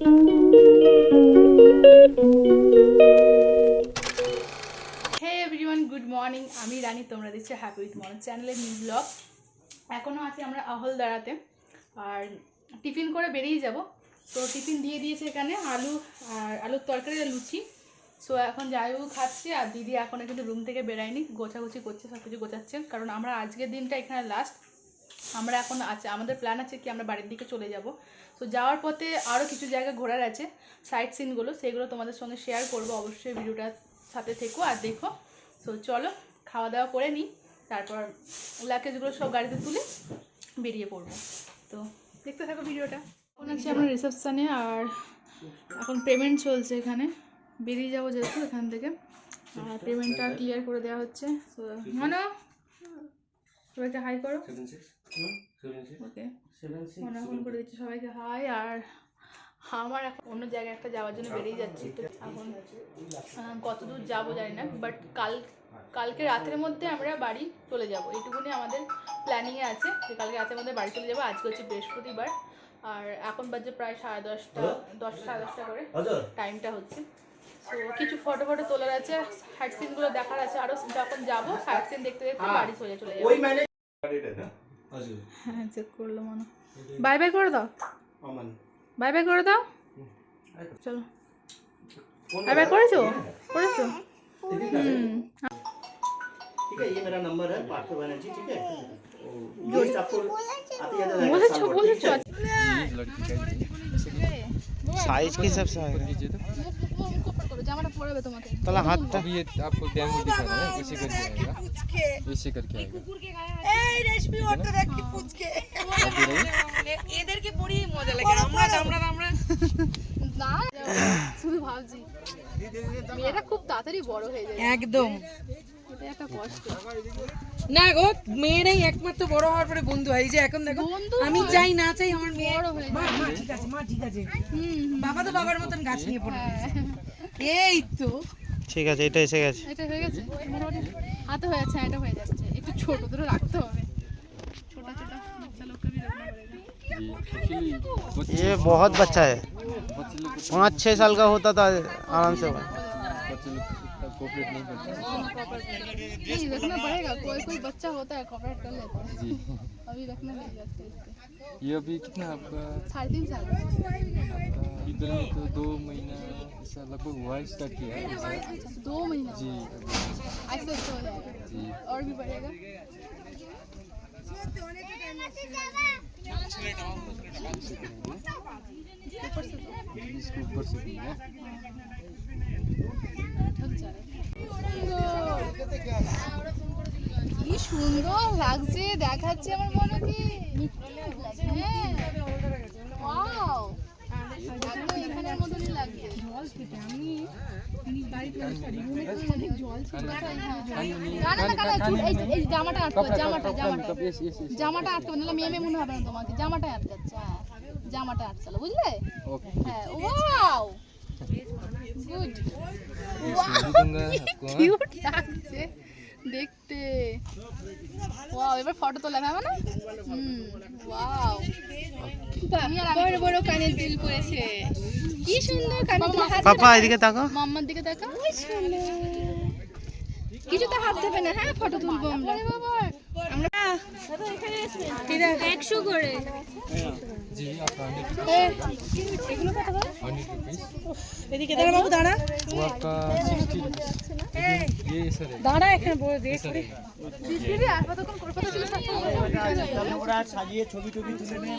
হে everyone good morning আমি রানী, তোমরা দেখছ হ্যাপি উইথ মন চ্যানেলের নিউ ব্লগ এখনও আছি আমরা আহল দাঁড়াতে। আর টিফিন করে বেরিয়ে যাব। তো টিফিন দিয়ে দিয়েছে এখানে আলু আর আলুর তরকারি আর লুচি। সো এখন জায়ু খাচ্ছে, আর দিদি এখনও কিন্তু রুম থেকে বেরায়নি। গোছাগুছি করছে সব কিছু গোছাচ্ছে। কারণ আমরা আজকের দিনটা এখানে লাস্ট আমরা এখন আছে, আমাদের প্ল্যান আছে কি আমরা বাড়ির দিকে চলে যাব। তো যাওয়ার পথে আরও কিছু জায়গা ঘোরার আছে সাইট সিনগুলো সেগুলো তোমাদের সঙ্গে শেয়ার করব অবশ্যই ভিডিওটার সাথে থেকো আর দেখো। তো চলো খাওয়া দাওয়া করে নিই তারপর লাগেজগুলো সব গাড়িতে তুলে বেরিয়ে পড়ব। তো দেখতে থাকো ভিডিওটা। এখন আছি আমরা রিসেপশানে আর এখন পেমেন্ট চলছে এখানে। বেরিয়ে যাব যেহেতু এখান থেকে। আর পেমেন্টটা ক্লিয়ার করে দেওয়া হচ্ছে। তো মনো সবাইকে হাই করো। ওকে। মনে ফোন করে দিচ্ছি সবাইকে। হাই আর আমার এখন অন্য জায়গায় একটা যাওয়ার জন্য বেরিয়ে যাচ্ছি। তো এখন আহ, কত দূর যাব জানি না বাট কাল কালকে রাতের মধ্যে আমরা বাড়ি চলে যাব। এইটুকুনি আমাদের প্ল্যানিংয়ে আছে যে কালকে রাতের মধ্যে বাড়ি চলে যাব। আজকে হচ্ছে বৃহস্পতিবার। আর এখন বাজে প্রায় সাড়ে দশটা দশটা সাড়ে দশটা করে টাইমটা হচ্ছে। তো কিছু ফটো ফটো তোলার আছে সাইট সিনগুলো দেখার আছে। আরও যখন যাব সাইট সিন দেখতে দেখতে বাড়ি চলে চলে যাব। হ্যাঁ চেক করলো মনে বাই বাই করে দাও বাই বাই করে দাও চলো বাই বাই করেছো করেছো হুম ठीक है ये मेरा नंबर है पार्थ बनर्जी ठीक है लिस्ट आपको आते जाते रहेगा বলেছো साल भर, বলেছো ठीक है? साइज के हिसाब से आएगा জামাটা পরাবে তোমাকে তাহলে হাতটা अब ये आपको डैम दिखा रहा है ऐसे करके आएगा ऐसे करके आएगा এই রেশমি ওটা দেখ কি পুচকে এদেরকে পড়িয়ে মজা লাগে আমরা আমরা আমরা না শুধু ভাবছি মেয়েটা খুব তাড়াতাড়ি বড় হয়ে যায় একদম এটা একটা কষ্ট না গো মেয়েরাই একমাত্র বড় হওয়ার পরে বন্ধু হয় এই যে এখন দেখো বন্ধু আমি চাই না চাই আমার মেয়ে বড় হয়ে মা যায় মা ঠিক আছে মা ঠিক আছে হুম বাবা তো বাবার মতন গাছ নিয়ে পড়ে হ্যাঁ এই তো ঠিক আছে এটা এসে গেছে এটা হয়ে গেছে মোটামুটি হাতে হয়ে যাচ্ছে এটা হয়ে যাচ্ছে একটু ছোট দুটো রাখতে হবে ছোট ছোট বাচ্চা লোককে भी रखना पड़ेगा जी एक्चुअली बच्चे ये बहुत बच्चा है बच्चे लोग पाँच छः साल का होता था आराम से हुआ बच्चे लोग कोऑपरेट नहीं करते नहीं रखना पड़ेगा कोई कोई बच्चा होता है कॉपरेट कर लेता है। जी। अभी रखना नहीं जाता इसको। ये अभी कितना आपका? साढ़े तीन साल। इधर में तो दो महीना ऐसा लगभग हुआ स्टार्ट किया है। दो महीना। जी। ऐसे ऐसे हो जाएगा। जी। और भी बढ़ेगा। ऊपर से तो ऊपर से दिया जा रहा है। কি সুন্দর লাগছে দেখাচ্ছে আমার মনে কি? হ্যাঁ। জামাটা আটকাবে জামাটা জামাটা। জামাটা না মেয়ে মেয়ে মনে হবে না তোমাকে। জামাটা আটকাচ্ছে হ্যাঁ। জামাটা আটকালো বুঝলে? হ্যাঁ ওয়াও! গুড কিউট হ্যাঁ? লাগছে দেখতে। ওয়াও এবার ফটো তোলা হবে না? হুম ওয়াও বড় বড় কানের দিল করেছে। কি সুন্দর কানে পাপা এদিকে তাকো মাম্মার দিকে তাকো কি সুন্দর। কিছু তো হাত দেবে না হ্যাঁ ফটো তুলবো আমরা। বাবা। দাঁড়া দাঁড়া এখানে বলে দিয়ে সাজিয়ে ছবি টবি তুলে নিয়ে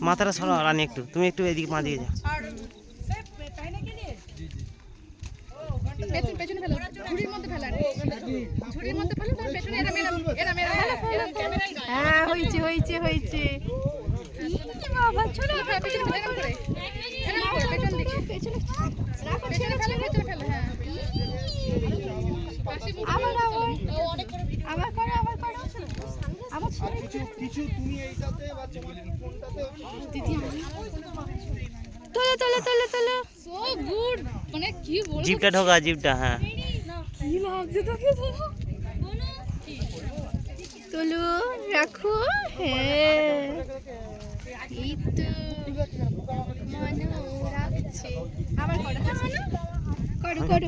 মাথাটা সরো রানি একটু তুমি একটু এদিকে পা দিয়ে যাও পেছন পেছনে ফেলো ঝুড়ির মধ্যে ফেলো ঝুড়ির মধ্যে ফেলো তার পেছনে এরম এরম এরম এরম এরম হ্যাঁ হয়েছে হয়েছে হয়েছে তোলো তোলো তোলো তোলো। সো গুড মানে কি বলব? জিপটা ঢোকা জিপটা হ্যাঁ। কি লাগছে তোকে তোলো। তোলো রাখো হ্যাঁ এই তো মনে রাখছে আবার করো হ্যাঁ, মনে? করো করো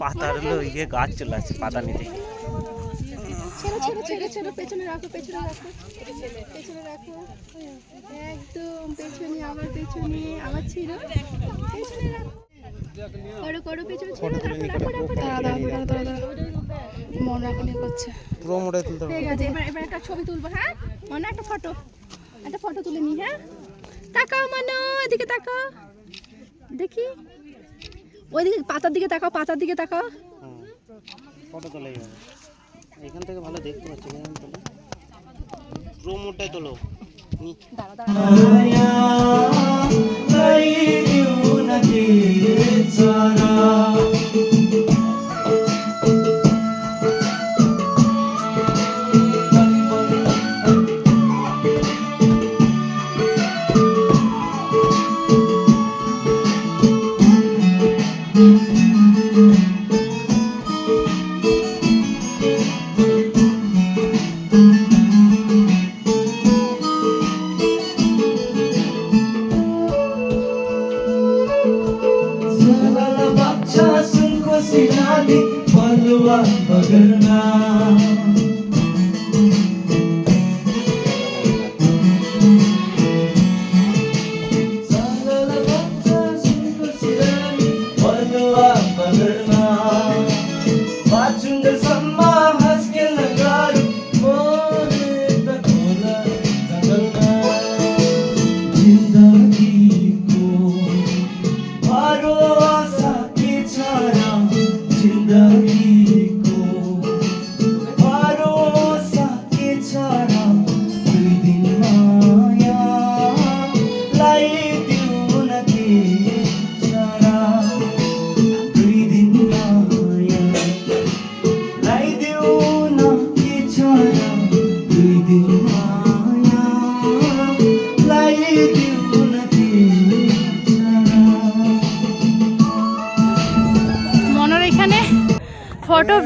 পাতার হলো ইয়ে গাছ চলে আসছে পাতা নিতে। ছেড়ো ছেড়ো ছেড়ো ছেড়ো পেছনে রাখো পেছনে রাখো। পেছনে রাখো। একদম পেছনে আবার পেছনে আবার পেছনে রাখো। মন একটা ছবি তুলবো হ্যাঁ? মনে একটা ফটো। একটা ফটো তুলে নি হ্যাঁ? তাকাও মানো এদিকে তাকাও। দেখি। ওইদিকে পাতার দিকে তাকাও পাতার দিকে তাকাও। ফটো তোলে যাবে এখান থেকে ভালো দেখতে পাচ্ছি এখান থেকে পুরো মোড়টাই তোলো। দাঁড়া দাঁড়া up under the mountain.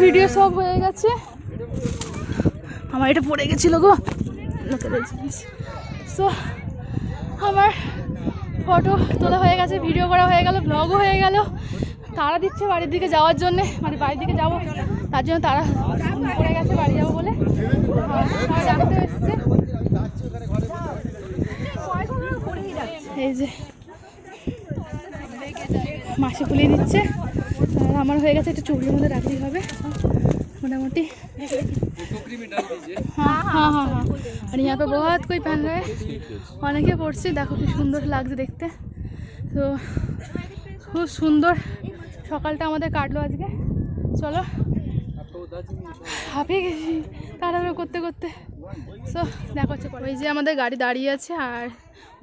Video সব হয়ে গেছে। আমার এটা পড়ে গেছিল গো। সো আমার ফটো তোলা হয়ে গেছে ভিডিও করা হয়ে গেল ব্লগও হয়ে গেল। তারা দিচ্ছে বাড়ির দিকে যাওয়ার জন্য মানে বাড়ির দিকে যাব। তার জন্য তারা পড়ে গেছে বাড়ি যাব বলে। এই যে, মাসে ফুলিয়ে দিচ্ছে। আমার হয়ে গেছে একটু চুড়ির মধ্যে রাখতেই হবে मोटामोटी हाँ हाँ हाँ हाँ और यहाँ पे बहुत कोई पहन रहा है অনেকে পড়ছে দেখো কি সুন্দর লাগছে দেখতে তো খুব সুন্দর সকালটা আমাদের কাটলো আজকে চলো হাঁপিয়ে গেছি তাড়াহুড়ো করতে করতে সো দেখো হচ্ছে পরে। ওই যে আমাদের গাড়ি দাঁড়িয়ে আছে আর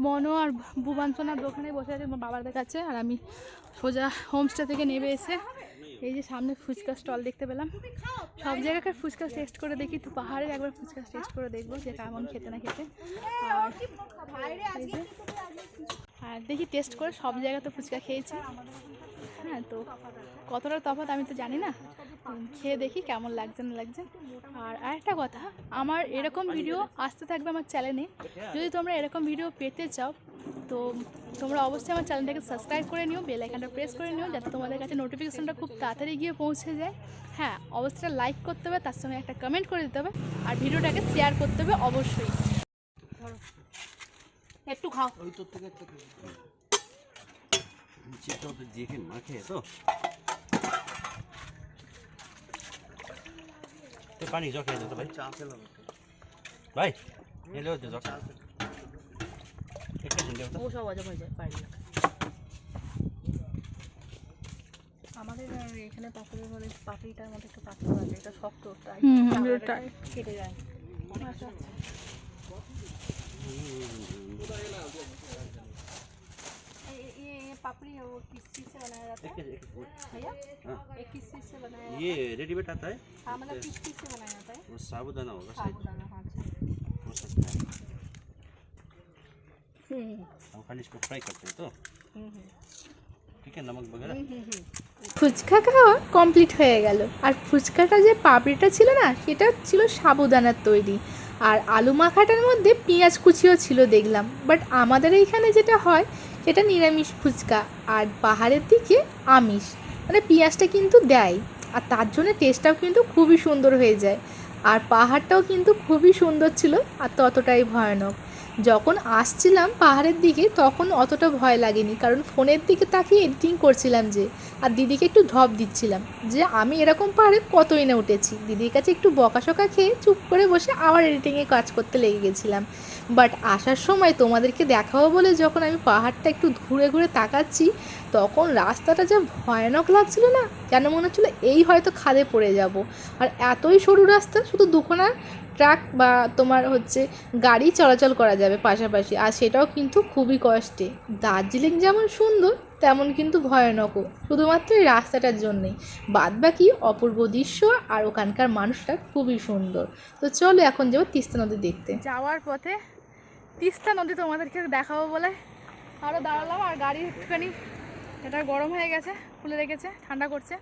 মনো আর ভুবাঞ্চনার দোকানে বসে আছে আমার বাবার কাছে আর আমি সোজা হোমস্টে থেকে নেমে এসে এই যে সামনে ফুচকা স্টল দেখতে পেলাম। সব জায়গাকার ফুচকা টেস্ট করে দেখি তো পাহাড়ের একবার ফুচকা টেস্ট করে দেখব যে কেমন খেতে না খেতে। আর দেখি টেস্ট করে সব জায়গাতে ফুচকা খেয়েছি। হ্যাঁ তো কতটা তফাৎ আমি তো জানি না। খেয়ে দেখি কেমন লাগছে না লাগছে। আর আরেকটা কথা আমার এরকম ভিডিও আসতে থাকবে আমার চ্যানেলে যদি তোমরা এরকম ভিডিও পেতে চাও তো তোমরা অবশ্যই আমার চ্যানেলটাকে সাবস্ক্রাইব করে নিও বেল আইকনটা প্রেস করে নিও যাতে তোমাদের কাছে নোটিফিকেশনটা খুব তাড়াতাড়ি গিয়ে পৌঁছে যায়। হ্যাঁ অবশ্যই লাইক করতে হবে তার সঙ্গে একটা কমেন্ট করে দিতে হবে। আর ভিডিওটাকে শেয়ার করতে হবে অবশ্যই। একটু খাও। তো। পানি জল খেয়ে তো ভাই। চা খেলাম ভাই এলো তো জল। একটা ঝিঙ্গে তো আমাদের এখানে পাপড়ের মধ্যে পাপড়িটার মধ্যে একটু পাথর আছে এটা শক্ত তাই কেটে যায়। আচ্ছা पापड़ी है वो किस चीज़ से बनाया जाता है भैया ये किस चीज़ से बनाया जाता है ये रेडीमेड आता है हाँ मतलब किस चीज़ से बनाया जाता है वो साबुदाना होगा शायद साबुदाना हाँ अच्छा हो सकता है हम खाली इसको फ्राई करते हैं तो ठीक है नमक वगैरह ফুচকা খাওয়া কমপ্লিট হয়ে গেল আর ফুচকাটা যে পাপড়িটা ছিল না সেটা ছিল সাবুদানার তৈরি আর আলু মাখাটার মধ্যে পেঁয়াজ কুচিও ছিল দেখলাম বাট আমাদের এইখানে যেটা হয় সেটা নিরামিষ ফুচকা আর পাহাড়ের দিকে আমিষ। মানে পেঁয়াজটা কিন্তু দেয় আর তার জন্য টেস্টটাও কিন্তু খুবই সুন্দর হয়ে যায়। আর পাহাড়টাও কিন্তু খুবই সুন্দর ছিল আর ততটাই ভয়ানক। যখন আসছিলাম পাহাড়ের দিকে, তখন অতটা ভয় লাগেনি। কারণ ফোনের দিকে তাকিয়ে এডিটিং করছিলাম যে, আর দিদিকে একটু ঢপ দিচ্ছিলাম যে, আমি এরকম পাহাড়ে কতই না উঠেছি। দিদির কাছে একটু বকাশকা খেয়ে চুপ করে বসে আবার এডিটিংয়ে কাজ করতে লেগে গেছিলাম। বাট আসার সময় তোমাদেরকে দেখাবো বলে যখন আমি পাহাড়টা একটু ঘুরে ঘুরে তাকাচ্ছি, তখন রাস্তাটা যা ভয়ানক লাগছিল না, কেন মনে হচ্ছিল এই হয়তো খাদে পড়ে যাব। আর এতই সরু রাস্তা, শুধু দুখানা ট্রাক বা তোমার হচ্ছে গাড়ি চলাচল করা যাবে পাশাপাশি। আর সেটাও কিন্তু খুবই কষ্টে। দার্জিলিং যেমন সুন্দর, তেমন কিন্তু ভয়ানকও। শুধুমাত্র এই রাস্তাটার জন্যেই। বাদ বাকি অপূর্ব দৃশ্য আর ওখানকার মানুষটা খুবই সুন্দর। তো চলো এখন যাব তিস্তা নদী দেখতে। যাওয়ার পথে তিস্তা নদী তোমাদেরকে দেখাবো বলে। আরও দাঁড়ালাম আর গাড়ি একটুখানি, এটা গরম হয়ে গেছে, খুলে রেখেছে, ঠান্ডা করছে।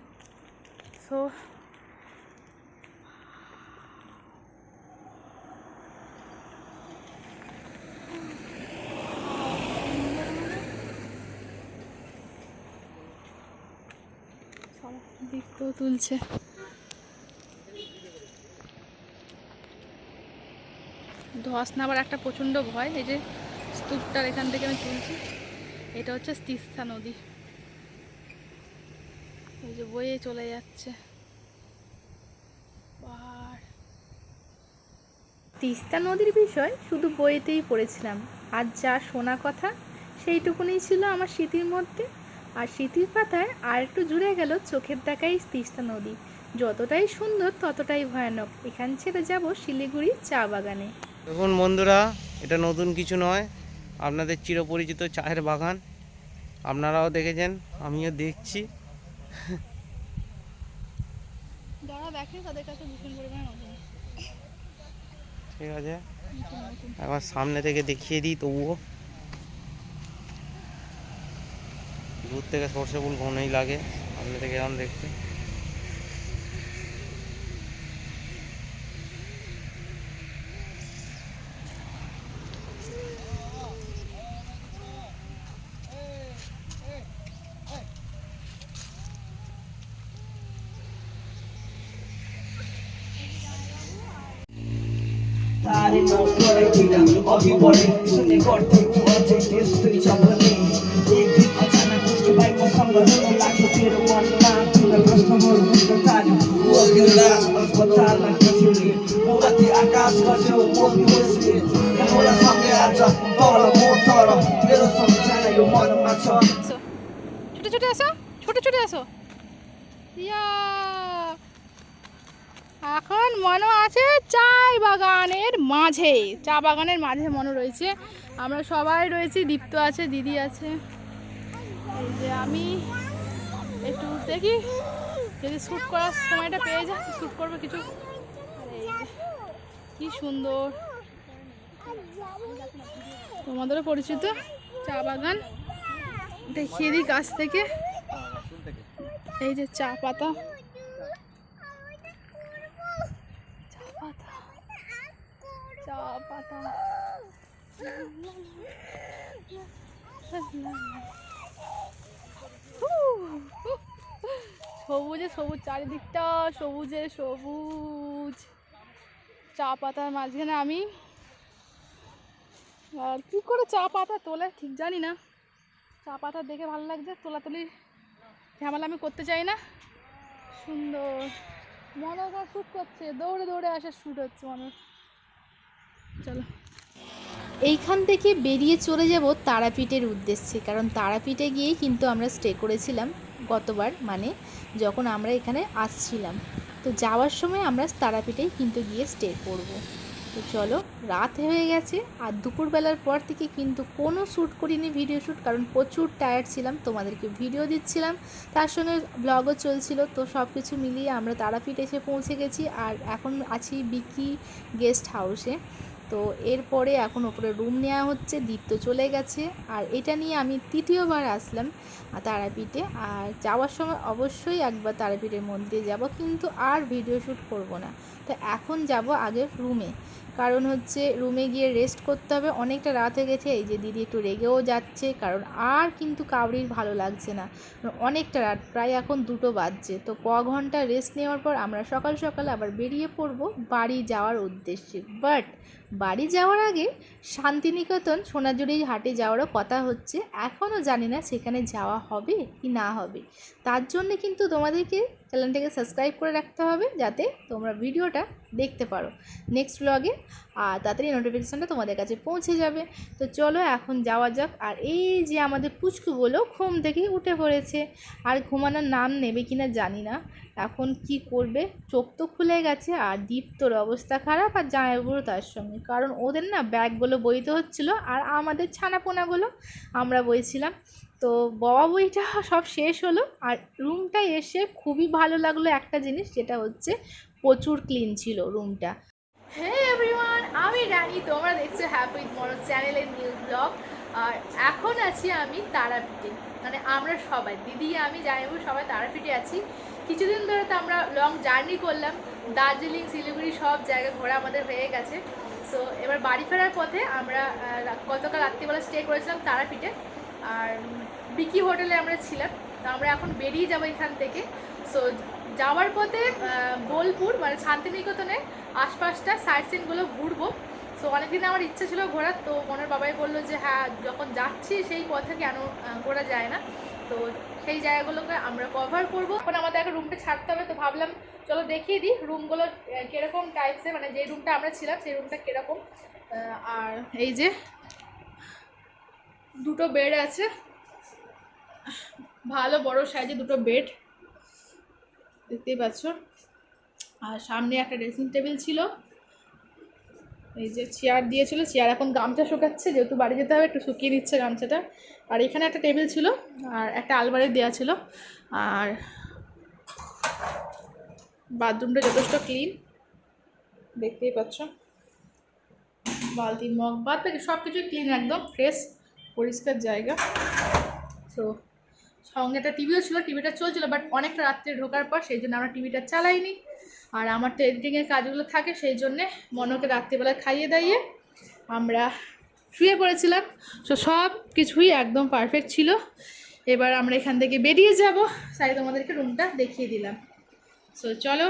সো দেখতেও তুলছে। ধস নাবার একটা প্রচণ্ড ভয়, এই যে স্তূপটার এখান থেকে আমি তুলছি। এটা হচ্ছে তিস্তা নদী। এই যে বয়ে চলে যাচ্ছে। তিস্তা নদীর বিষয় শুধু বইতেই পড়েছিলাম। আর যা শোনা কথা সেইটুকুনি ছিল আমার স্মৃতির মধ্যে। আর স্মৃতির পাতায় আর একটু জুড়ে গেল চোখের দেখাই তিস্তা নদী। যতটাই সুন্দর ততটাই ভয়ানক। এখান ছেড়ে যাব শিলিগুড়ি চা বাগানে। দেখুন বন্ধুরা এটা নতুন কিছু নয়। আপনাদের চিরপরিচিত চায়ের বাগান। আপনারাও দেখেছেন আমিও দেখছি। ঠিক আছে। একবার সামনে থেকে দেখিয়ে দিই তবুও। দূর থেকে সর্ষে ফুল ঘনই লাগে, সামনে থেকে এরকম দেখতে। তারে নকরে কিনা অভিবরে শুনে করতে totalna przeciwnik Muraty ইয়া এখন মনো আছে চা বাগানের মাঝে চা বাগানের মাঝে মনো রয়েছে আমরা সবাই রয়েছি দীপ্ত আছে দিদি আছে এই যে আমি একটু দেখি যদি শ্যুট করার সময়টা পেয়ে যায় শ্যুট করবে কিছু। কি সুন্দর। তোমাদেরও পরিচিত চা বাগান। দেখিয়ে দিই কাছ থেকে। এই যে চা পাতা। চা পাতা। চা পাতা। সবুজে সবুজ, চারিদিকটা সবুজে সবুজ। চা পাতার মাঝখানে আমি, আর কী করে চা পাতা তোলে ঠিক জানি না। চা পাতা দেখে ভালো লাগছে, তোলাতুলি ঝামেলা আমি করতে চাই না। সুন্দর। মনে হয় শ্যুট করছে, দৌড়ে দৌড়ে আসে শ্যুট হচ্ছে মানুষ চলো। এইখান থেকে বেরিয়ে চলে যাব তারাপীঠের উদ্দেশ্যে, কারণ তারাপীঠে গিয়েই কিন্তু আমরা স্টে করেছিলাম। গতবার মানে যখন আমরা এখানে আসছিলাম, তো যাওয়ার সময় আমরা তারাপীঠেই কিন্তু গিয়ে স্টে করব। তো চলো, রাত হয়ে গেছে, আর দুপুরবেলার পর থেকে কিন্তু কোনো শ্যুট করিনি ভিডিও শ্যুট কারণ প্রচুর টায়ার্ড ছিলাম, তোমাদেরকে ভিডিও দিচ্ছিলাম, তার সঙ্গে ব্লগও চলছিল, তো সব কিছু মিলিয়ে আমরা তারাপীঠ এসে পৌঁছে গেছি, আর এখন আছি বিকি গেস্ট হাউসে তো এরপরে এখন ওপরে রুম নেওয়া হচ্ছে, দীপ্ত চলে গেছে। আর এটা নিয়ে আমি তৃতীয়বার আসলাম তারাপীঠে। আর যাওয়ার সময় অবশ্যই একবার তারাপীঠের মন্দিরে যাব, কিন্তু আর ভিডিও শ্যুট করব না। তো এখন যাব আগে রুমে কারণ হচ্ছে রুমে গিয়ে রেস্ট করতে হবে। অনেকটা রাত হয়ে গেছে, এই যে দিদি একটু রেগেও যাচ্ছে, কারণ আর কিন্তু কাউরির ভালো লাগছে না। অনেকটা রাত, প্রায় এখন দুটো বাজছে। তো ক ঘণ্টা রেস্ট নেওয়ার পর আমরা সকাল সকাল আবার বেরিয়ে পড়ব বাড়ি যাওয়ার উদ্দেশ্যে। বাট বাড়ি যাওয়ার আগে শান্তিনিকেতন সোনাঝুরি হাটে যাওয়ারও কথা হচ্ছে। এখনও জানি না সেখানে যাওয়া হবে কি না হবে। তার জন্যে কিন্তু তোমাদেরকে চ্যানেলটাকে সাবস্ক্রাইব করে রাখতে হবে যাতে তোমরা ভিডিওটা দেখতে পারো নেক্সট ব্লগে আর তাড়াতাড়ি নোটিফিকেশানটা তোমাদের কাছে পৌঁছে যাবে। তো চলো এখন যাওয়া যাক। আর এই যে আমাদের পুচকুগুলো ঘুম থেকে উঠে পড়েছে। আর ঘুমানোর নাম নেবে কিনা জানি না। এখন কি করবে? চোখ তো খুলে গেছে। আর দীপ্তর অবস্থা খারাপ আর জামাইবাবুরও তার সঙ্গে। কারণ ওদের না ব্যাগগুলো বইতে হচ্ছিল। আর আমাদের ছানাপোনাগুলো আমরা বইছিলাম। তো বাবা বইটা সব শেষ হলো আর রুমটা এসে খুবই ভালো লাগল একটা জিনিস, যেটা হচ্ছে প্রচুর ক্লিন ছিল রুমটা হে এভরিওয়ান আমি রানী, তোমরা দেখছ হ্যাপি মরো চ্যানেলের নিউ ব্লগ আর এখন আছি আমি তারাপীঠে মানে আমরা সবাই, দিদি, আমি, জামাইবাবু সবাই তারাপীঠে আছি। কিছুদিন ধরে তো আমরা লং জার্নি করলাম, দার্জিলিং, শিলিগুড়ি সব জায়গা ঘোরা আমাদের হয়ে গেছে। সো এবার বাড়ি ফেরার পথে আমরা গতকাল রাত্রিবেলা স্টে করেছিলাম তারাপীঠে। আর বিকি হোটেলে আমরা ছিলাম। তো আমরা এখন বেরিয়ে যাব এখান থেকে। সো যাওয়ার পথে বোলপুর মানে শান্তিনিকেতনের আশপাশটা সাইট সিনগুলো ঘুরবো। সো অনেকদিন আমার ইচ্ছা ছিল ঘোরার, তো মনের বাবাই বলল যে হ্যাঁ যখন যাচ্ছি সেই পথে কেন ঘোরা যায় না? তো সেই জায়গাগুলোকে আমরা কভার করব। এখন আমাদের একটা রুমটা ছাড়তে হবে, তো ভাবলাম, চলো দেখিয়ে দিই রুমগুলো কীরকম কীরকম টাইপসের মানে যে রুমটা আমরা ছিলাম, সেই রুমটা কীরকম? আর এই যে, দুটো বেড আছে। ভালো বড় সাইজে দুটো বেড। দেখতেই পাচ্ছ। আর সামনে একটা ড্রেসিং টেবিল ছিল। এই যে চেয়ার দিয়েছিল চেয়ার এখন গামছা শুকাচ্ছে, যেহেতু বাড়ি যেতে হবে, একটু শুকিয়ে নিচ্ছে গামছাটা। আর এখানে একটা টেবিল ছিল, আর একটা আলমারি দেওয়া ছিল। আর বাথরুমটা যথেষ্ট ক্লিন দেখতেই পাচ্ছ। বালতি মগ বাদ সব কিছুই ক্লিন একদম ফ্রেশ পরিষ্কার জায়গা। তো সঙ্গে একটা টিভিও ছিল টিভিটা চলছিল বাট অনেকটা রাত্রে ঢোকার পর সেই জন্য আমরা টিভিটা চালাইনি। আর আমার তো এডিটিংয়ের কাজগুলো থাকে, সেই জন্যে মনকে রাত্রিবেলা খাইয়ে দাইয়ে আমরা শুয়ে পড়েছিলাম। তো সব কিছুই একদম পারফেক্ট ছিল। এবার আমরা এখান থেকে বেরিয়ে যাব। তাই তোমাদেরকে রুমটা দেখিয়ে দিলাম। সো চলো।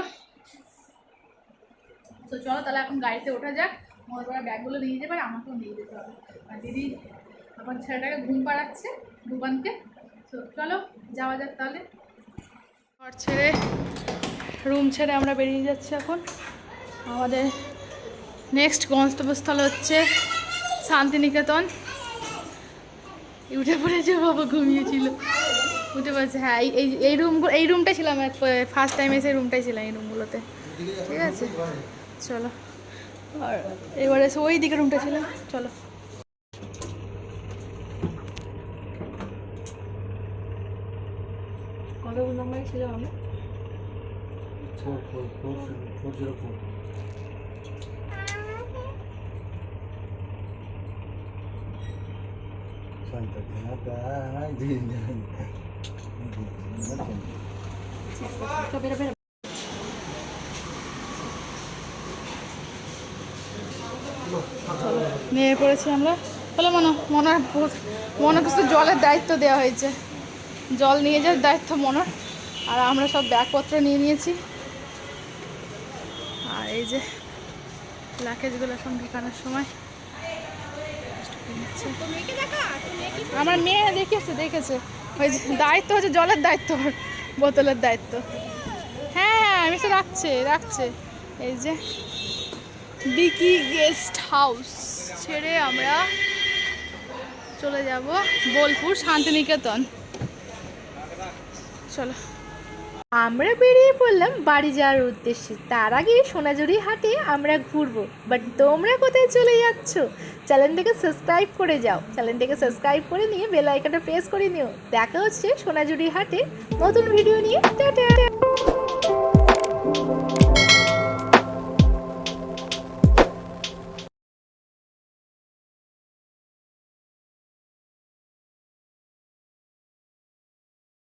তো চলো তাহলে এখন গাড়িতে ওঠা যাক। মনে করা ব্যাগগুলো নিয়ে যাবে আর আমাকেও নিয়ে যেতে হবে। আর দিদি, আমার ছেলেটাকে ঘুম পাড়াচ্ছে, দুবানকে। চলো, যাওয়া যাক তাহলে। ঘর ছেড়ে রুম ছেড়ে আমরা বেরিয়ে যাচ্ছি এখন। আমাদের নেক্সট গন্তব্যস্থল হচ্ছে শান্তিনিকেতন। উঠে পড়েছে বাবা, ঘুমিয়েছিল। উঠে পড়েছে হ্যাঁ এই এই রুমগুলো এই রুমটাই ছিলাম ফার্স্ট টাইম এসে রুমটাই ছিলাম এই রুমগুলোতে ঠিক আছে? চলো। আর এবারে ওই দিকে রুমটা ছিল। চলো। বেরো বেরো নিয়ে পড়েছি আমরা। তাহলে মনে মনে মনে কিছু জলের দায়িত্ব দেওয়া হয়েছে। জল নিয়ে যাওয়ার দায়িত্ব মনে আর আমরা সব ব্যাগপত্র নিয়ে নিয়েছি। আর এই যে লাকেজগুলো এখন ঢুকানোর সময়। আমার মেয়ে দেখেছে দেখেছে। ওই দায়িত্ব হচ্ছে, জলের দায়িত্ব, বোতলের দায়িত্ব। হ্যাঁ হ্যাঁ আমি তো রাখছে রাখছে। এই যে বিকি গেস্ট হাউস ছেড়ে আমরা চলে যাব বোলপুর শান্তিনিকেতন। চলো। আমরা বেরিয়ে পড়লাম বাড়ি যাওয়ার উদ্দেশ্যে। তার আগে সোনাঝুরি হাটে আমরা ঘুরবো। বাট তোমরা কোথায় চলে যাচ্ছ? চ্যানেলটাকে সাবস্ক্রাইব করে যাও। চ্যানেলটাকে সাবস্ক্রাইব করে নিয়ে বেল আইকনটা প্রেস করে নিও। দেখা হচ্ছে সোনাঝুরি হাটে। নতুন ভিডিও নিয়ে। টাটা